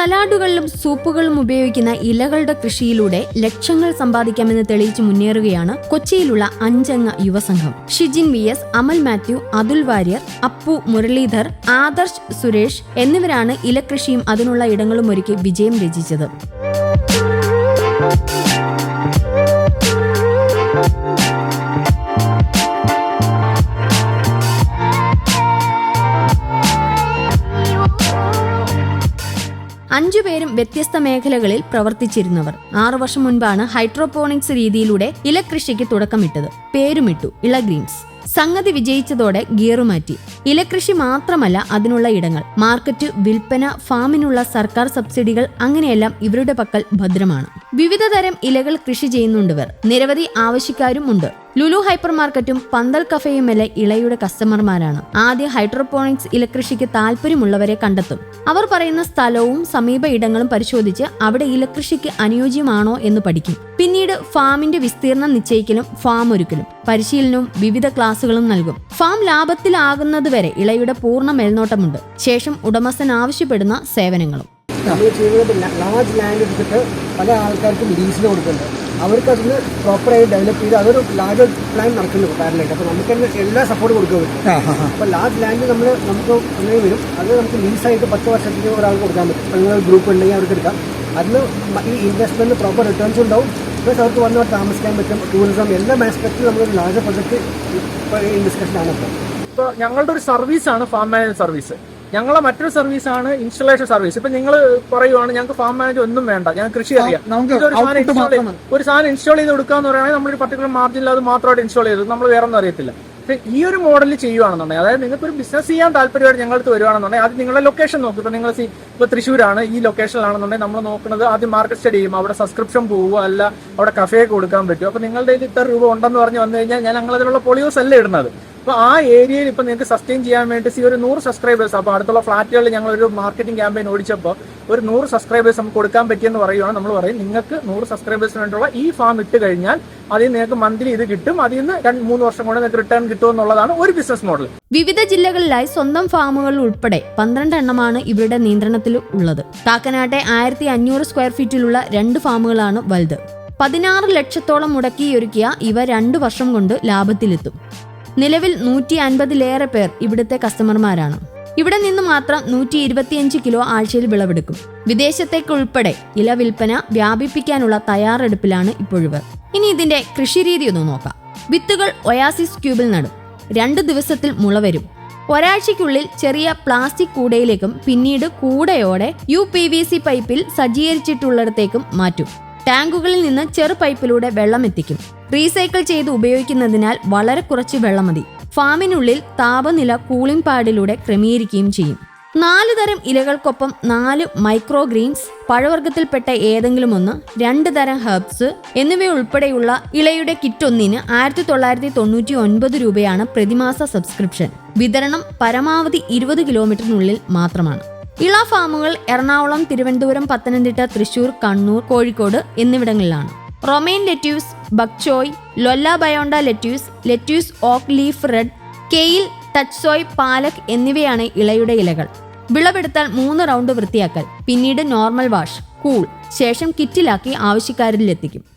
സലാഡുകളിലും സൂപ്പുകളിലും ഉപയോഗിക്കുന്ന ഇലകളുടെ കൃഷിയിലൂടെ ലക്ഷങ്ങൾ സമ്പാദിക്കാമെന്ന് തെളിയിച്ച് മുന്നേറുകയാണ് കൊച്ചിയിലുള്ള അഞ്ചംഗ യുവസംഘം. ഷിജിൻ വി എസ് അമൽ മാത്യു അതുൽ വാര്യർ അപ്പു മുരളീധർ ആദർശ് സുരേഷ് എന്നിവരാണ് ഇലകൃഷിയും അതിനുള്ള ഇടങ്ങളും ഒരുക്കി വിജയം രചിച്ചത്. അഞ്ചുപേരും വ്യത്യസ്ത മേഖലകളിൽ പ്രവർത്തിച്ചിരുന്നവർ. ആറു വർഷം മുൻപാണ് ഹൈഡ്രോപോണിക്സ് രീതിയിലൂടെ ഇലകൃഷിക്ക് തുടക്കമിട്ടത്. പേരുമിട്ടു. ഇള ഗ്രീൻസ് സംഗതി വിജയിച്ചതോടെ ഗിയറുമാറ്റി ഇലകൃഷി മാത്രമല്ല അതിനുള്ള ഇടങ്ങൾ. മാർക്കറ്റ് വിൽപ്പന ഫാമിനുള്ള സർക്കാർ സബ്സിഡികൾ അങ്ങനെയെല്ലാം ഇവരുടെ പക്കൽ ഭദ്രമാണ്. വിവിധ തരം ഇലകൾ കൃഷി ചെയ്യുന്നുണ്ടിവർ നിരവധി ആവശ്യക്കാരും ഉണ്ട്. ലുലു ഹൈപ്പർ മാർക്കറ്റും പന്തൽ കഫേയുമെല്ലാം ഇളയുടെ കസ്റ്റമർമാരാണ്. ആദ്യ ഹൈഡ്രോപോണിക്സ് ഇലകൃഷിക്ക് താല്പര്യമുള്ളവരെ കണ്ടെത്തും. അവർ പറയുന്ന സ്ഥലവും സമീപ ഇടങ്ങളും പരിശോധിച്ച് അവിടെ ഇലകൃഷിക്ക് അനുയോജ്യമാണോ എന്ന് പഠിക്കും. പിന്നീട് ഫാമിന്റെ വിസ്തീർണം നിശ്ചയിക്കലും ഫാം ഒരുക്കലും. പരിശീലനവും വിവിധ ക്ലാസുകളും നൽകും. ഫാം ലാഭത്തിലാകുന്നതുവരെ ഇളയുടെ പൂർണ മേൽനോട്ടമുണ്ട്. ശേഷം ഉടമസ്ഥൻ ആവശ്യപ്പെടുന്ന സേവനങ്ങളും. നമ്മൾ ചെയ്യുന്നത് ലാർജ് ലാൻഡ് എടുത്തിട്ട് പല ആൾക്കാർക്കും ലീസിന് കൊടുക്കുന്നുണ്ട്. അവർക്ക് അതിന് പ്രോപ്പറായി ഡെവലപ്പ് ചെയ്ത് അതൊരു ലാർജ് പ്ലാൻ നടക്കുന്നു പാരലായിട്ട് അപ്പോൾ നമുക്ക് തന്നെ എല്ലാ സപ്പോർട്ട് കൊടുക്കാൻ പറ്റും. അപ്പോൾ ലാർജ് ലാൻഡ് നമ്മൾ നമുക്ക് അങ്ങനെ വരും. അത് നമുക്ക് ലീസായിട്ട് പത്ത് വർഷത്തേക്ക് ഒരാൾക്ക് കൊടുക്കാൻ പറ്റും. നിങ്ങൾ ഗ്രൂപ്പ് ഉണ്ടെങ്കിൽ അവർക്ക് എടുക്കാം. അതിന് ഈ ഇൻവെസ്റ്റ്മെന്റ് പ്രോപ്പർ റിട്ടേൺസ് ഉണ്ടാവും. പ്ലസ് അവർക്ക് വന്നവർ താമസിക്കാൻ പറ്റും ടൂറിസം എല്ലാ ആസ്പെക്റ്റിലും നമ്മളൊരു ലാർജ് പ്രൊജക്ട് ഇപ്പോൾ ഈ ഡിസ്കഷനാണ് ഇപ്പോൾ ഇപ്പോൾ ഞങ്ങളുടെ ഒരു സർവീസാണ് ഫാം മാനേജ് സർവീസ് ഞങ്ങളെ മറ്റൊരു സർവീസാണ് ഇൻസ്റ്റലേഷൻ സർവീസ് ഇപ്പൊ നിങ്ങൾ പറയുവാണ് ഞങ്ങൾക്ക് ഫാം മാനേജ് ഒന്നും വേണ്ട. ഞങ്ങൾ കൃഷി അറിയാം. ഇതൊരു സാധനം ഇൻസ്റ്റാൾ ഒരു സാധനം ഇൻസ്റ്റാൾ ചെയ്ത് കൊടുക്കാന്ന് പറയുകയാണെങ്കിൽ നമ്മളൊരു പർട്ടിക്കുലർ മാർജിൻ അത് മാത്രമായിട്ട് ഇൻസ്റ്റാൾ ചെയ്തത് നമ്മൾ വേറെ ഒന്നും അറിയത്തില്ല. ഈ ഒരു മോഡലിൽ ചെയ്യുവാണെന്നുണ്ടെങ്കിൽ അതായത് നിങ്ങൾക്ക് ഒരു ബിസിനസ് ചെയ്യാൻ താല്പര്യമായിട്ട് ഞങ്ങളടുത്ത് വരുവാണെന്നുണ്ടെങ്കിൽ അത് നിങ്ങളുടെ ലൊക്കേഷൻ നോക്കും. ഇപ്പൊ നിങ്ങൾ ഇപ്പൊ തൃശ്ശൂരാണ് ഈ ലൊക്കേഷനിലാണെന്നുണ്ടെങ്കിൽ നമ്മൾ നോക്കുന്നത് ആദ്യം മാർക്കറ്റ് സ്റ്റഡി ചെയ്യും. അവിടെ സബ്സ്ക്രിപ്ഷൻ പോവുക അല്ല അവിടെ കഫേ കൊടുക്കാൻ പറ്റും. അപ്പൊ നിങ്ങളുടെ ഇത് ഇത്ര രൂപ ഉണ്ടെന്ന് പറഞ്ഞ് വന്നു കഴിഞ്ഞാൽ ഞാൻ ഞങ്ങൾ അതിനുള്ള പൊളിയോസ് അല്ല ഇടുന്നത്. അപ്പൊ ആ ഏരിയയിൽ ഇപ്പൊ നിങ്ങൾക്ക് സസ്റ്റെയിൻ ചെയ്യാൻ വേണ്ടി സി ഒരു നൂറ് സബ്സ്ക്രൈബേഴ്സ് അപ്പൊ അടുത്തുള്ള ഫ്ലാറ്റുകളിൽ ഞങ്ങൾ ഒരു മാർക്കറ്റിംഗ് ക്യാമ്പയിൻ ഓടിച്ചപ്പോൾ ഒരു നൂറ് സബ്സ്ക്രൈബേഴ്സ് നമുക്ക് കൊടുക്കാൻ പറ്റിയെന്ന് പറയുവാണ് നമ്മൾ പറയും നിങ്ങൾക്ക് നൂറ് സബ്സ്ക്രൈബേഴ്സിന് വേണ്ടിയുള്ള ഈ ഫാം ഇട്ട് കഴിഞ്ഞാൽ അതിൽ നിങ്ങൾക്ക് മന്ത്ലി ഇത് കിട്ടും. അതിൽ നിന്ന് രണ്ട് മൂന്ന് വർഷം കൊണ്ട് നിങ്ങൾക്ക് റിട്ടേൺ കിട്ടും എന്നുള്ളതാണ് ഒരു ബിസിനസ് മോഡൽ വിവിധ ജില്ലകളിലായി സ്വന്തം ഫാമുകൾ ഉൾപ്പെടെ പന്ത്രണ്ട് എണ്ണമാണ് ഇവരുടെ നിയന്ത്രണത്തിൽ ഉള്ളത്. കാക്കനാട്ടെ ആയിരത്തി അഞ്ഞൂറ് സ്ക്വയർ ഫീറ്റിലുള്ള രണ്ട് ഫാമുകളാണ് വലുത്. പതിനാറ് ലക്ഷത്തോളം മുടക്കിയൊരുക്കിയ ഇവ രണ്ടു വർഷം കൊണ്ട് ലാഭത്തിലെത്തും. നിലവിൽ നൂറ്റി അൻപതിലേറെ പേർ ഇവിടുത്തെ കസ്റ്റമർമാരാണ്. ഇവിടെ നിന്ന് മാത്രം നൂറ്റി ഇരുപത്തിയഞ്ച് കിലോ ആഴ്ചയിൽ വിളവെടുക്കും. വിദേശത്തേക്കുൾപ്പെടെ ഇല വിൽപ്പന വ്യാപിപ്പിക്കാനുള്ള തയ്യാറെടുപ്പിലാണ് ഇപ്പോഴിവർ. ഇനി ഇതിന്റെ കൃഷിരീതി ഒന്ന് നോക്കാം. വിത്തുകൾ ഒയാസിസ് ക്യൂബിൽ നടും. രണ്ട് ദിവസത്തിൽ മുള വരും. ഒരാഴ്ചയ്ക്കുള്ളിൽ ചെറിയ പ്ലാസ്റ്റിക് കൂടയിലേക്കും പിന്നീട് കൂടയോടെ യു പി വി സി പൈപ്പിൽ സജ്ജീകരിച്ചിട്ടുള്ളിടത്തേക്കും മാറ്റും. ടാങ്കുകളിൽ നിന്ന് ചെറു പൈപ്പിലൂടെ വെള്ളം എത്തിക്കും. റീസൈക്കിൾ ചെയ്ത് ഉപയോഗിക്കുന്നതിനാൽ വളരെ കുറച്ച് വെള്ളം മതി. ഫാമിനുള്ളിൽ താപനില കൂളിംഗ് പാഡിലൂടെ ക്രമീകരിക്കുകയും ചെയ്യും. നാല് തരം ഇലകൾക്കൊപ്പം നാല് മൈക്രോ ഗ്രീൻസ് പഴവർഗത്തിൽപ്പെട്ട ഏതെങ്കിലും ഒന്ന് രണ്ട് തരം ഹെർബ്സ് എന്നിവയുൾപ്പെടെയുള്ള ഇളയുടെ കിറ്റ് ഒന്നിന് ആയിരത്തി തൊള്ളായിരത്തി തൊണ്ണൂറ്റി ഒൻപത് രൂപയാണ് പ്രതിമാസ സബ്സ്ക്രിപ്ഷൻ. വിതരണം പരമാവധി ഇരുപത് കിലോമീറ്ററിനുള്ളിൽ മാത്രമാണ്. ഇള ഫാമുകൾ എറണാകുളം തിരുവനന്തപുരം പത്തനംതിട്ട തൃശൂർ കണ്ണൂർ കോഴിക്കോട് എന്നിവിടങ്ങളിലാണ്. Romaine lettuce bok choy lollo bionda lettuce lettuce oak leaf red kale tatsoi palak എന്നിവയാണ് ഇളയുടെ ഇലകൾ. വിളവെടുത്താൽ മൂന്ന് റൗണ്ട് വൃത്തിയാക്കൽ പിന്നീട് നോർമൽ വാഷ് കൂൾ ശേഷം കിറ്റിലാക്കി ആവശ്യക്കാരിലെത്തിക്കും